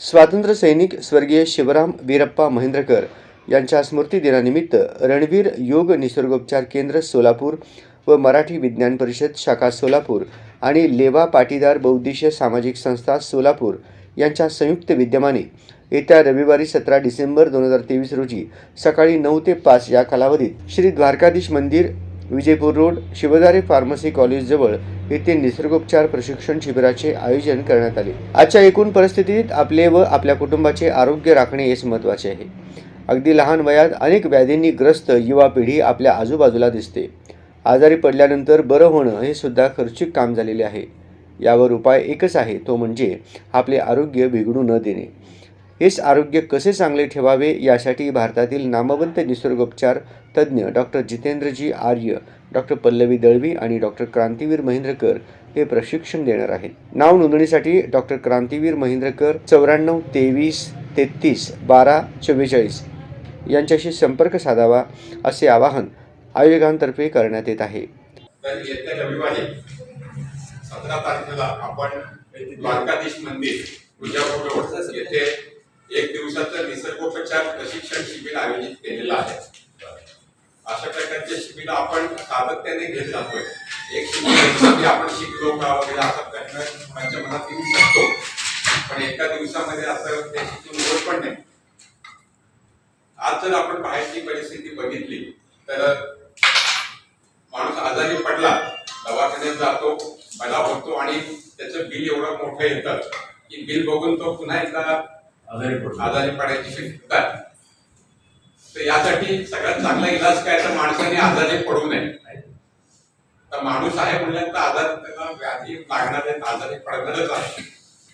स्वातंत्र्य सैनिक स्वर्गीय शिवराम वीरप्पा महेंद्रकर यांच्या स्मृती दिनानिमित्त रणवीर योग निसर्गोपचार केंद्र सोलापूर व मराठी विज्ञान परिषद शाखा सोलापूर आणि लेवा पाटीदार बौद्धिश सामाजिक संस्था सोलापूर यांच्या संयुक्त विद्यमाने येत्या रविवारी सतरा डिसेंबर दोन हजार तेवीस रोजी सकाळी नऊ ते पाच या कालावधीत श्री द्वारकाधीश मंदिर विजयपूर रोड शिवदारे फार्मसी कॉलेजजवळ येथे निसर्गोपचार प्रशिक्षण शिबिराचे आयोजन करण्यात आले. आजच्या एकूण परिस्थितीत आपले व आपल्या कुटुंबाचे आरोग्य राखणे हेच महत्त्वाचे आहे. अगदी लहान वयात अनेक व्याधींनी ग्रस्त युवा पिढी आपल्या आजूबाजूला दिसते. आजारी पडल्यानंतर बरं होणं हे सुद्धा खर्चिक काम झालेले आहे. यावर उपाय एकच आहे तो म्हणजे आपले आरोग्य बिघडू न देणे. हेच आरोग्य कसे चांगले ठेवावे यासाठी भारतातील नामवंत निसर्गोपचार तज्ज्ञ डॉक्टर जितेंद्रजी आर्य डॉक्टर पल्लवी दळवी आणि डॉक्टर क्रांतीवीर महेंद्रकर हे प्रशिक्षण देणार आहेत. नाव नोंदणीसाठी डॉक्टर क्रांतीवीर महेंद्रकर चौऱ्याण्णव तेवीस तेहतीस बारा चव्वेचाळीस यांच्याशी संपर्क साधावा असे आवाहन आयोजकांतर्फे करण्यात येत आहे. तर येत्या रविवारी सतरा तारखेला आपण द्वारकाधीश मंदिर रोड येथे एक दिवसाचं निसर्गोपचार प्रशिक्षण शिबिर आयोजित केलेलं आहे. अशा प्रकारचे शिबिर आपण सातत्याने घेत जातोय. एक शिबिर आपण शिकलो का वगैरे असा प्रश्न माझ्या मनात येऊ शकतो. पण एका दिवसामध्ये असं ते शिकून होत पण नाही. आज जर आपण बाहेरची परिस्थिती बघितली तर आजारी पडला दवाखान्यात जातो बरा होतो आणि त्याचं बिल एवढं मोठं येतं की बिल बघून तो पुन्हा एकदा आजारी पडायची शक्यता आहे. तर यासाठी सगळ्यात चांगला इलाज काय तर माणसाने आजारी पडू नये. तर माणूस आहे म्हणल्यानंतर आजार त्याला व्याधी लागणार आहेत आजारी पडणारच आहे.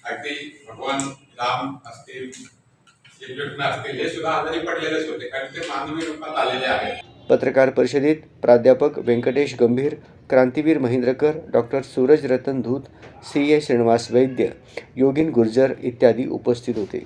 अगदी भगवान राम असतील श्रीकृष्ण असतील हे सुद्धा आजारी पडलेलेच होते. कारण ते मानवी रूपात आलेले आहेत. पत्रकार परिषदेत प्राध्यापक Venkatesh Gambhir Krantiveer Mahendrakar doctor Suraj Ratan Dhoot C A Srinivas Vaidya Yogin Gurjar इत्यादी उपस्थित होते.